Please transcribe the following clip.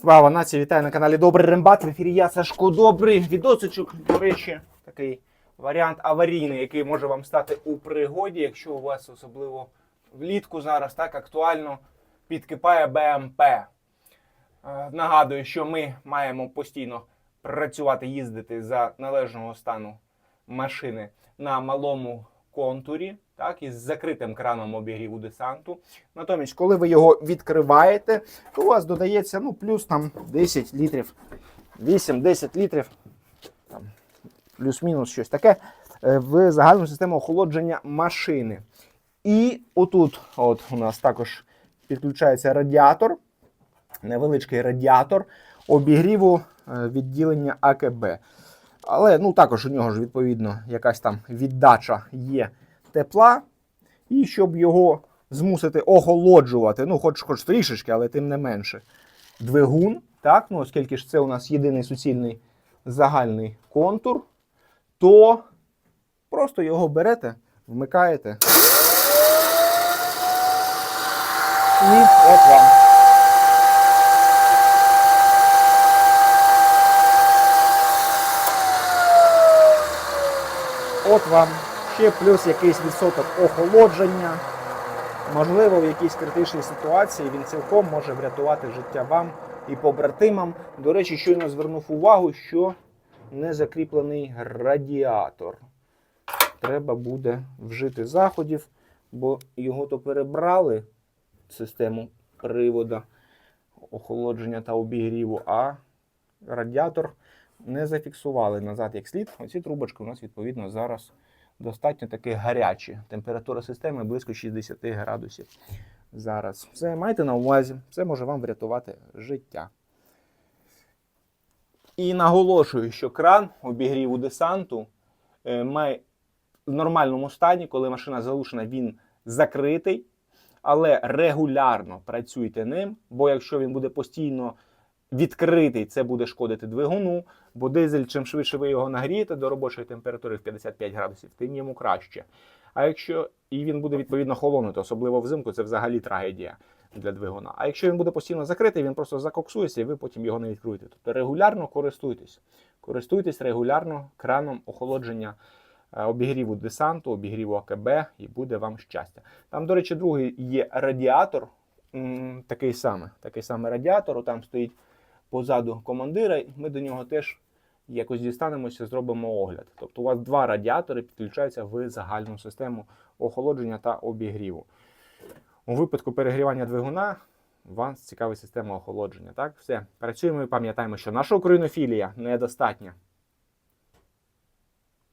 Слава нації, вітаю на каналі Добрий Рембат. В ефірі я Сашко Добрий. Відосичок, до речі, такий варіант аварійний, який може вам стати у пригоді, якщо у вас особливо влітку зараз так актуально підкипає БМП. Е, Нагадую, що ми маємо постійно працювати, їздити за належного стану машини на малому контурі, так, із закритим краном обігріву десанту. Натомість, коли ви його відкриваєте, то у вас додається ну, плюс там 10 літрів, 8-10 літрів, там, плюс-мінус щось таке, е, в загальну систему охолодження машини. І отут от у нас також підключається радіатор, невеличкий радіатор обігріву е, відділення АКБ. Але ну, також у нього ж, відповідно, якась там віддача є тепла. І щоб його змусити охолоджувати, ну, хоч хоч трішечки, але тим не менше, двигун, так, ну, оскільки ж це у нас єдиний суцільний загальний контур, то просто його берете, вмикаєте. І от вам. От вам ще плюс якийсь відсоток охолодження. Можливо, в якійсь критичній ситуації він цілком може врятувати життя вам і побратимам. До речі, щойно звернув увагу, що не закріплений радіатор. Треба буде вжити заходів, бо його то перебрали систему привода охолодження та обігріву, а радіатор не зафіксували назад як слід. Оці трубочки у нас відповідно зараз достатньо таки гарячі. Температура системи близько 60 градусів. Зараз це майте на увазі, це може вам врятувати життя. І наголошую, що кран обігріву десанту е, має в нормальному стані, коли машина залучена, він закритий, але регулярно працюйте ним, бо якщо він буде постійно відкритий, це буде шкодити двигуну, бо дизель, чим швидше ви його нагрієте до робочої температури в 55 градусів, тим йому краще. А якщо і він буде відповідно холонути, особливо взимку, це взагалі трагедія для двигуна. А якщо він буде постійно закритий, він просто закоксується і ви потім його не відкруєте. Тобто регулярно користуйтесь. Користуйтесь регулярно краном охолодження е, обігріву десанту, обігріву АКБ, і буде вам щастя. Там, до речі, другий є радіатор, такий самий, такий самий радіатор, там стоїть позаду командира, ми до нього теж якось дістанемося, зробимо огляд. Тобто у вас два радіатори підключаються в загальну систему охолодження та обігріву. У випадку перегрівання двигуна вас цікавить система охолодження. Так, все. Працюємо і пам'ятаємо, що наша українофілія недостатня.